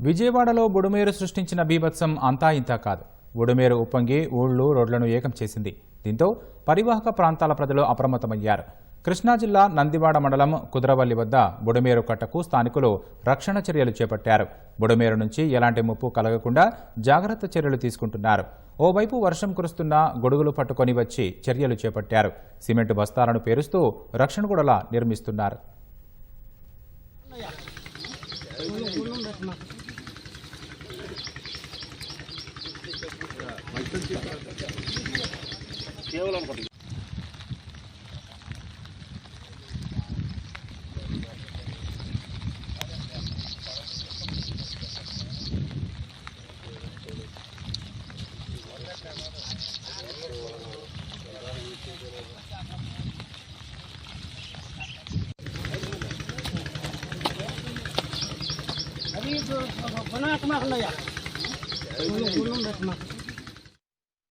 విజయవాడలో బుడమేరు సృష్టించిన బీభత్సం అంతా ఇంతా కాదు. బుడమేరు ఉప్పొంగి ఊళ్ళు రోడ్లను ఏకం చేసింది. దీంతో పరివాహక ప్రాంతాల ప్రజలు అప్రమత్తమయ్యారు. కృష్ణా జిల్లా నందివాడ మండలం కుదరవల్లి వద్ద బుడమేరు కట్టకు స్థానికులు రక్షణ చర్యలు చేపట్టారు. బుడమేరు నుంచి ఎలాంటి ముప్పు కలగకుండా జాగ్రత్త చర్యలు తీసుకుంటున్నారు. ఓవైపు వర్షం కురుస్తున్న గొడుగులు పట్టుకొని వచ్చి చర్యలు చేపట్టారు. సిమెంట్ బస్తాలను పేరుస్తూ రక్షణ గొడవల నిర్మిస్తున్నారు. అది బనా కమా కన్నయ్య గుణం బెట్ మాకు